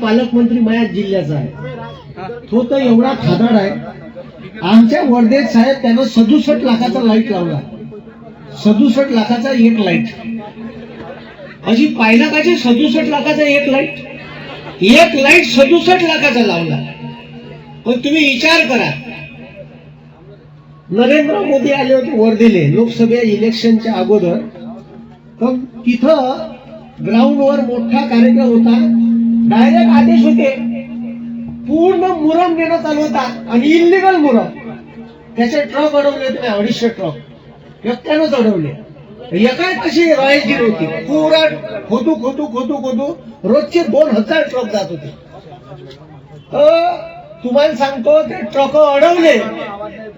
पालकमंत्री माझ्या जिल्ह्याचा आहे. तो तर एवढा खादाड आहे. आमच्या वर्धेत साहेब त्यानं सदुसष्ट लाखाचा लाइट लावला. सदुसष्ट लाखाचा एक लाइट अशी पाहिला का जे सदुसष्ट लाखाचा एक लाइट एक लाइट सदुसष्ट लाखाचा लावला. पण तुम्ही विचार करा. नरेंद्र मोदी आले होते वर्धेले लोकसभा इलेक्शनच्या अगोदर. पण तिथं ग्राउंडवर मोठा कार्यक्रम होता. डायरेक्ट आदेश होते. पूर्ण मुरम देण्यात आला होता आणि इलिगल मुरम. त्याचे ट्रक अडवले होते अडीचशे ट्रक एकट्यानंच अडवले. एका कशी रॉयल्टी होती. पुरा खोदू खोदू खोदू खोदू रोजचे दोन हजार ट्रक जात होते. तुम्हाला सांगतो ते ट्रक अडवले.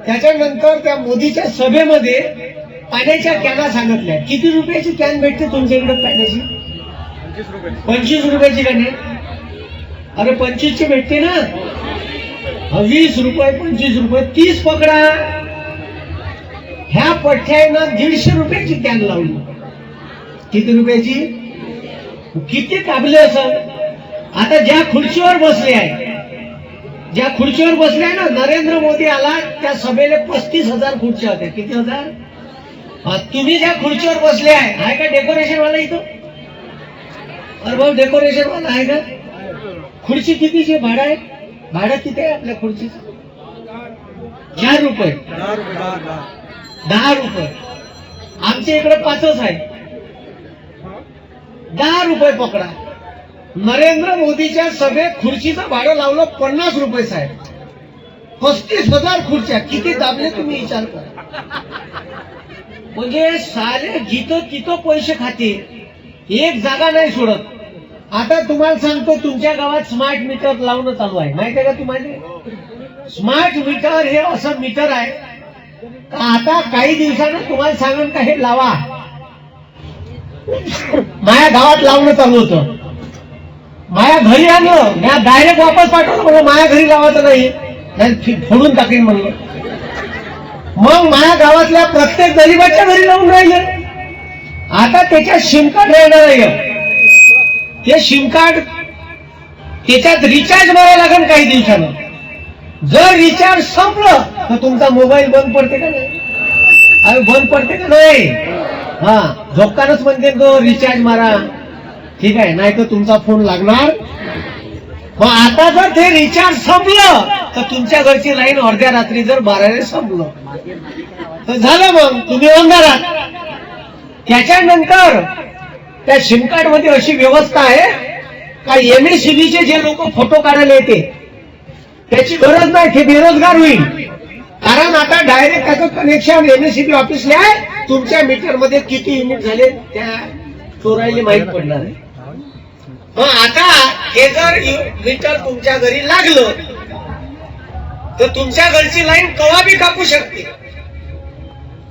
त्याच्यानंतर त्या मोदीच्या सभेमध्ये पाण्याच्या कॅना सांगितल्या. किती रुपयाची कॅन भेटते तुमच्या इकडे पाण्याची? पंचवीस रुपयाची का नाही? अरे पंचवीसची भेटते ना? वीस रुपये पंचवीस रुपये तीस पकडा. ह्या पठ्ठ्यानं दीडशे रुपयाची कॅन लावली किती रुपयाची? किती काबले असं आता ज्या खुर्चीवर बसले आहे ज्या खुर्चीवर बसले आहे ना नरेंद्र मोदी आला त्या सभेला पस्तीस हजार खुर्च्या होत्या. किती हजार? तुम्ही ज्या खुर्चीवर बसले आहे आहे का डेकोरेशन वाला इथं? अरे भाऊ डेकोरेशन वाला आहे का? खुर्ची कितीची भाडं आहे? भाडं किती आहे आपल्या खुर्ची चार रुपये. दहा रुपये. आमच्या इकडे पाचच आहे दहा रुपये पकडा. नरेंद्र मोदीच्या सभेत खुर्चीचं भाडं लावलं पन्नास रुपये साहेब. पस्तीस हजार खुर्च्या. किती दाबले तुम्ही विचार करा. म्हणजे सारे जिथं तिथं पैसे खाते एक जागा नाही सोडत. आता तुम्हाला सांगतो तुमच्या गावात स्मार्ट मीटर लावणं चालू आहे. माहिती आहे का तुम्हाला? स्मार्ट मीटर हे असं मीटर आहे. आता काही दिवसानं तुम्हाला सांगून का हे लावा. माझ्या गावात लावणं चालू होतं. माझ्या घरी आलं मी डायरेक्ट वापस पाठवलं. म्हणजे माझ्या घरी लावायचं नाही. फोडून टाकेन म्हणलं. मग माझ्या गावातल्या प्रत्येक गरीबाच्या घरी लावून राहिले. आता त्याच्यात सिम राहणार आहे. हे सिम कार्ड त्याच्यात रिचार्ज मारावं लागेल काही दिवसानं. जर रिचार्ज संपलं तर तुमचा मोबाईल बंद पडते का नाही? अरे बंद पडते का नाही? हा झोपतानाच म्हणते तो रिचार्ज मारा. ठीक आहे नाही तर तुमचा फोन लागणार. मग आता जर ते रिचार्ज संपलं तर तुमच्या घरची लाईन अर्ध्या रात्री जर बाराने संपलं. तर झालं मग तुम्ही अंधारात. त्याच्यानंतर त्या सिम कार्डमध्ये अशी व्यवस्था आहे का एमएससीबीचे जे लोक फोटो काढायला येते त्याची गरज नाही ते बेरोजगार होईल. कारण आता डायरेक्ट त्याचं कनेक्शन एमएससीबी ऑफिसला आहे. तुमच्या मीटरमध्ये किती युनिट झाले त्या चोरायला माहीत पडणार आहे. मग आता हे जर मीटर तुमच्या घरी लागलं तर तुमच्या घरची लाईन कवा बी कापू शकते?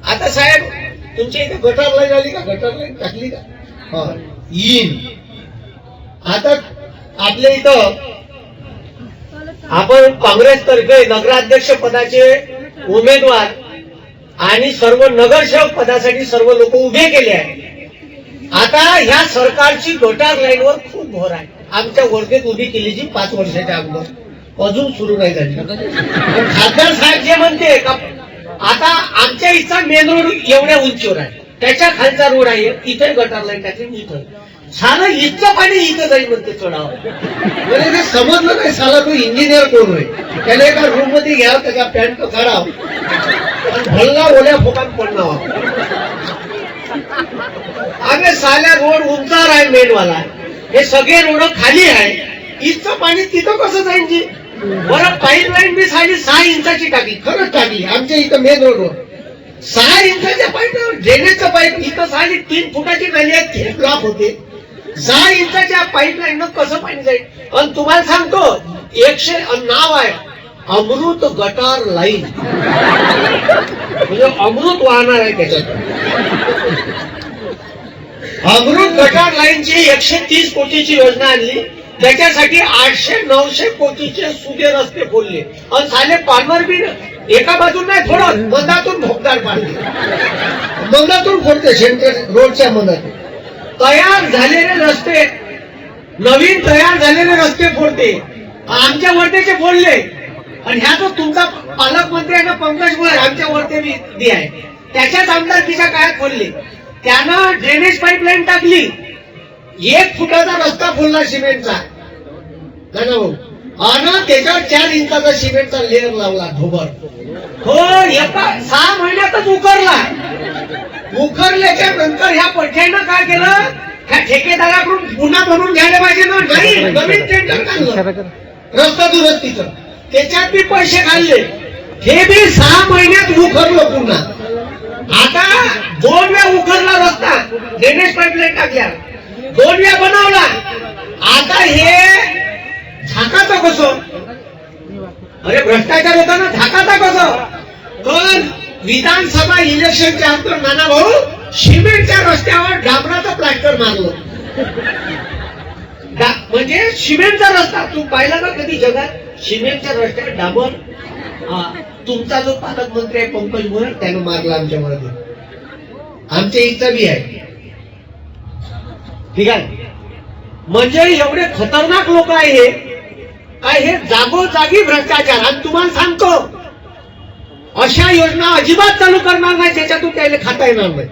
आता साहेब तुमच्या इथे गटर लाईन आली का? गटर लाईन टाकली का? येईन. आता आपल्या इथं आपण काँग्रेसतर्फे नगराध्यक्ष पदाचे उमेदवार आणि सर्व नगरसेवक पदासाठी सर्व लोक उभे केले आहेत. आता ह्या सरकारची गटार लाईनवर खूप भर आहे. आमच्या वर्धेत उभी केली जी पाच वर्षाच्या अगोदर. अजून सुरू नाही झाली. पण खासदार साहेब जे म्हणते का आता आमच्या इथचा मेन रोड एवढ्या उंचीवर आहे. त्याच्या खालचा रोड आहे. इथे गटारलाय त्याचे इथं. साला इथचं पाणी इथं जाईल म्हणते चढावं. म्हणजे ते समजलं नाही साला तू इंजिनियर कोण होय? त्याला एका रूममध्ये घ्यावं त्याच्या पॅन्ट काढाव. भल्ला ओल्या फोकात पडणार अरे साल्या रोड उंचावर आहे मेनवाला हे सगळे रोड खाली आहे. इथचं पाणी तिथं कसं जाईल जी? बरं पाईपलाईन मी साडी सहा इंचाची टाकली खरंच टाकली आमच्या इथं मेन रोडवर सहा इंचाच्या पाईप ड्रेनेजचा पाईप. इथं साडी तीन फुटाची नाली आहे. ते ब्लॉक होते. सहा इंचाच्या पाईपलाईन कसं पाणी जाईल? आणि तुम्हाला सांगतो एकशे नाव आहे अमृत गटार लाईन. म्हणजे अमृत वाहणार आहे त्याच्यात. अमृत गटार लाईनची एकशे तीस कोटीची योजना आणली त्याच्यासाठी आठशे नऊशे कोटीचे सुदे रस्ते खोलले. आणि साले पानवर बी एका बाजून नाही फोडत मधातून भोगदार पाडले मधातून फोडते सेंटर रोडच्या मधातून तयार झालेले रस्ते नवीन तयार झालेले रस्ते फोडते. आमच्या वर्धेचे फोडले. आणि ह्या जो तुमचा पालकमंत्री आहे ना पंकज भोयर आमच्या वर्धे आहे. त्याच्याच आमदारकीच्या काळात फोडले. त्यानं ड्रेनेज पाईपलाईन टाकली. एक फुटाचा रस्ता फोडला सिमेंटचा. भाऊ. आणि त्याच्यावर चार इंचाचा सिमेंटचा लेअर लावला ढोबर. हो एका सहा महिन्यातच उकरला. उखरल्याच्या नंतर ह्या पठ्यानं काय केलं? ह्या ठेकेदाराकडून पुन्हा बनवून घ्यायला पाहिजे ना नाही नवीन टेंडर काढलं रस्ता दुरुस्तीचं. त्याच्यात बी पैसे खाल्ले. हे बी सहा महिन्यात उखरलं पुन्हा. आता दोन वेळा उखरला रस्ता. ड्रेनेज पाईपलाईन टाकल्या. दोन वेळा बनवला. आता हे झाकाचं कसं? अरे भ्रष्टाचार होता ना झाकाचा कसं? तर विधानसभा इलेक्शनच्या अंतर नाना भाऊ सिमेंटच्या रस्त्यावर डांबराचं प्लॅस्टर मारलं. म्हणजे सिमेंटचा रस्ता. तू पाहिला ना कधी जगात? सिमेंटच्या रस्त्यावर डाबर हा, तुमचा जो पालकमंत्री आहे पंकज भोयर त्यानं मारला आमच्यामध्ये आमच्या इथं बी आहे. ठीक आहे? म्हणजे एवढे खतरनाक लोक आहे काय हे जागोजागी भ्रष्टाचार? आणि तुम्हाला सांगतो अशा योजना अजिबात चालू करणार नाही ज्याच्यातून त्याला खाता येणार नाही.